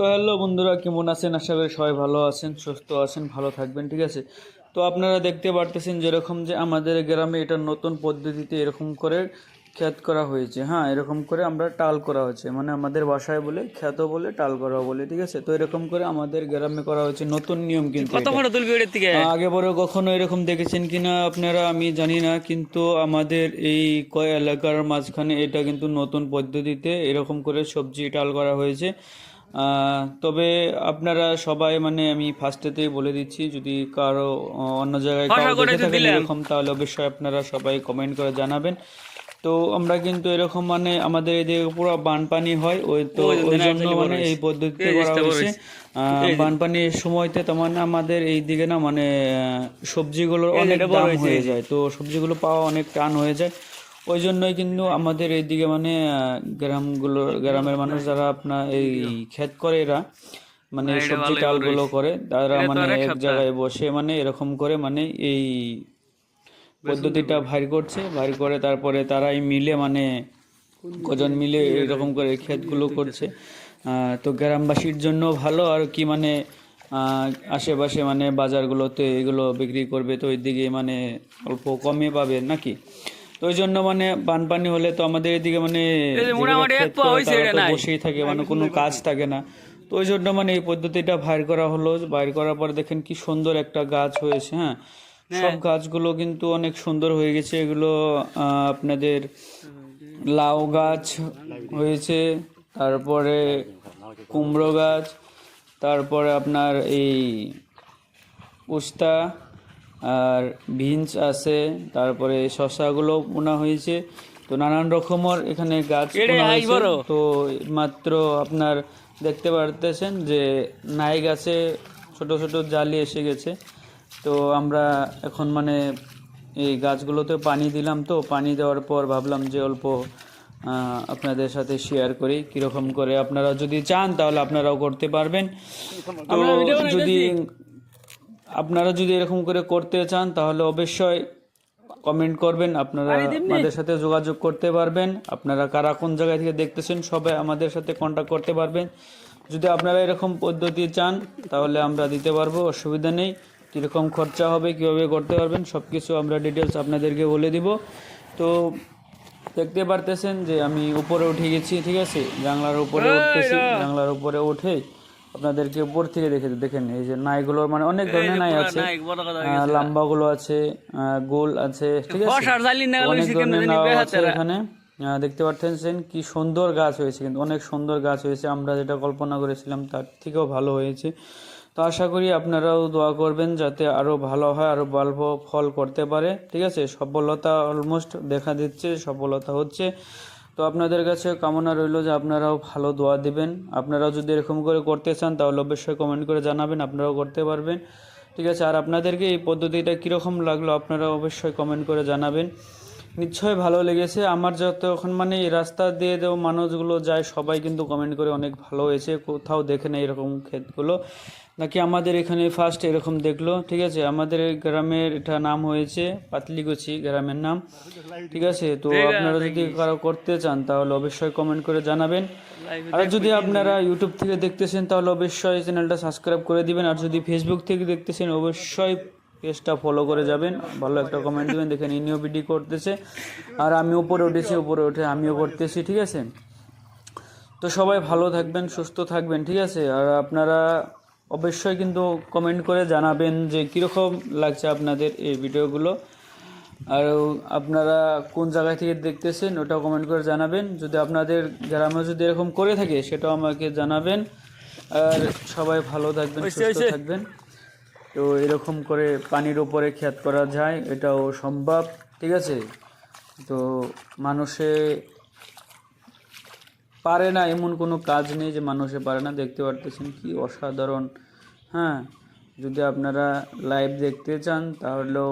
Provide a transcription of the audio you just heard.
তো হ্যালো বন্ধুরা কেমন আছেন? আশা করি সবাই ভালো আছেন সুস্থ আছেন ভালো থাকবেন ঠিক আছে? তো আপনারা দেখতে পারতেছেন যেরকম যে আমাদের গ্রামে এটা নতুন পদ্ধতিতে এরকম করে খ্যাত করা হয়েছে। হ্যাঁ এরকম করে আমরা টাল করা হয়েছে। মানে আমাদের বাসায় বলে খ্যাত বলে টাল করা বলে ঠিক আছে? তো এরকম করে আমাদের গ্রামে করা হয়েছে নতুন নিয়ম কিন্তু আগে বড় কখনো এরকম দেখেছেন কিনা আপনারা আমি জানি না কিন্তু আমাদের এই কয় এলাকার মাঝখানে এটা কিন্তু নতুন পদ্ধতিতে এরকম করে সবজি টাল করা হয়েছে। তবে আপনারা সবাই মানে আমি ফার্স্টেতেই বলে দিচ্ছি যদি কারও অন্য জায়গায় কারও দেখে থাকেন এরকম তাহলে অবশ্যই আপনারা সবাই কমেন্ট করে জানাবেন। তো আমরা কিন্তু এরকম মানে আমাদের এদিকে পুরো বানপানি হয় ওই তো ওই জন্য মানে এই পদ্ধতিতে করা হয়েছে। আহ, বানপানির সময়তে তো মানে আমাদের এই দিকে না মানে আহ, সবজিগুলোর অনেক দাম হয়ে যায়। তো সবজিগুলো পাওয়া অনেক টান হয়ে যায়। ওই জন্যই কিন্তু আমাদের এইদিকে মানে গ্রামগুলো গ্রামের মানুষ যারা আপনার এই ক্ষেত করে এরা মানে সবজি টালগুলো করে তারা মানে এক জায়গায় বসে মানে এরকম করে মানে এই পদ্ধতিটা ভার করছে ভার করে তারপরে তারাই মিলে মানে কজন মিলে এরকম করে ক্ষেতগুলো করছে। আহ, তো গ্রামবাসীর জন্য ভালো আর কি মানে আহ, আশেপাশে মানে বাজারগুলোতে এগুলো বিক্রি করবে তো ওইদিকে মানে অল্প কমে পাবে নাকি? তো ওই জন্য মানে বানপানি হলে তো আমাদের এদিকে মানে বসেই থাকে মানে কোনো কাজ থাকে না। তো ওই জন্য মানে এই পদ্ধতিটা বাইর করা হলো। বাইর করার পর দেখেন কি সুন্দর একটা গাছ হয়েছে হ্যাঁ? সব গাছগুলো কিন্তু অনেক সুন্দর হয়ে গেছে। এগুলো আহ, আপনাদের লাউ গাছ হয়েছে তারপরে কুমড়ো গাছ তারপরে আপনার এই উস্তা আর বিনস আছে তারপরে শশাগুলো বোনা হয়েছে। তো নানান রকমের এখানে গাছ তো মাত্র আপনার দেখতে পারতেছেন যে নাই গাছে ছোট ছোট জালি এসে গেছে। তো আমরা এখন মানে এই গাছগুলোতে পানি দিলাম তো পানি দেওয়ার পর ভাবলাম যে অল্প আহ, আপনাদের সাথে শেয়ার করি কীরকম করে। আপনারা যদি চান তাহলে আপনারাও করতে পারবেন। তো যদি আপনারা যদি এরকম করে করতে চান তাহলে অবশ্যই কমেন্ট করবেন। আপনারা আমাদের সাথে যোগাযোগ করতে পারবেন। আপনারা কারা কোন জায়গা থেকে দেখতেছেন সবাই আমাদের সাথে কন্ট্যাক্ট করতে পারবেন। যদি আপনারা এরকম পদ্ধতি চান তাহলে আমরা দিতে পারব অসুবিধা নেই। কীরকম খরচা হবে কীভাবে করতে পারবেন সব কিছু আমরা ডিটেলস আপনাদেরকে বলে দিব। তো দেখতে পারতেছেন যে আমি উপরে উঠে গেছি ঠিক আছে? জানলার উপরে উঠতেছি জানলার উপরে উঠে আপনাদেরকে উপর থেকে দেখে দেখেন এই যে নাইগুলোর মানে অনেক ধরনের নাই আছে। আহ, লম্বাগুলো আছে গোল আছে ঠিক আছে? বসার জালি না অনেক ধরনের নাও আছে এখানে। দেখতে পাচ্ছেন কি সুন্দর গাছ হয়েছে কিন্তু অনেক সুন্দর গাছ হয়েছে। আমরা যেটা কল্পনা করেছিলাম তার থেকেও ভালো হয়েছে। তো আশা করি আপনারাও দোয়া করবেন যাতে আরও ভালো হয় আরও ভালো ফল করতে পারে। ঠিক আছে? সফলতা অলমোস্ট দেখা দিচ্ছে সফলতা হচ্ছে। তো আপনাদের কাছে কামনা রইল যে আপনারাও ভালো দোয়া দিবেন। আপনারাও যদি এরকম করে করতে চান, তাহলে অবশ্যই কমেন্ট করে জানাবেন, আপনারাও করতে পারবেন। ঠিক আছে, আর আপনাদেরকে এই পদ্ধতিটা কীরকম লাগল আপনারা অবশ্যই কমেন্ট করে জানাবেন। নিশ্চয়ই ভালো লেগেছে। আমার যতক্ষণ মানে এই রাস্তা দিয়ে দেও মানুষগুলো যায় সবাই কিন্তু কমেন্ট করে অনেক ভালো হয়েছে। কোথাও দেখে না এরকম ক্ষেতগুলো। নাকি আমাদের এখানে ফার্স্ট এরকম দেখল ঠিক আছে? আমাদের গ্রামের এটা নাম হয়েছে পাতলিগুচি গ্রামের নাম ঠিক আছে? তো আপনারা যদি কারও করতে চান তাহলে অবশ্যই কমেন্ট করে জানাবেন। আর যদি আপনারা ইউটিউব থেকে দেখতেছেন তাহলে অবশ্যই চ্যানেলটা সাবস্ক্রাইব করে দিবেন। আর যদি ফেসবুক থেকে দেখতেছেন অবশ্যই পেজটা ফলো করে যাবেন ভালো একটা কমেন্ট দিবেন। দেখেন ইনিও ভিডিও করতেছে। আর আমি উপরে উঠেছি উপরে উঠে আমিও করতেছি ঠিক আছে? তো সবাই ভালো থাকবেন সুস্থ থাকবেন ঠিক আছে? আর আপনারা অবশ্যই কিন্তু কমেন্ট করে জানাবেন যে কীরকম লাগছে আপনাদের এই ভিডিওগুলো। আর আপনারা কোন জায়গা থেকে দেখতেছেন ওটাও কমেন্ট করে জানাবেন। যদি আপনাদের গ্রামে যদি এরকম করে থাকে সেটাও আমাকে জানাবেন। আর সবাই ভালো থাকবেন সুস্থ থাকবেন। তো এরকম করে পানির ওপরে খ্যাত করা যায়, এটাও সম্ভব, ঠিক আছে? তো মানুষে পারে না, এমন কোনো কাজ নেই যে মানুষে পারে না। দেখতে পারতেছেন কি অসাধারণ। হ্যাঁ যদি আপনারা লাইভ দেখতে চান, তাহলেও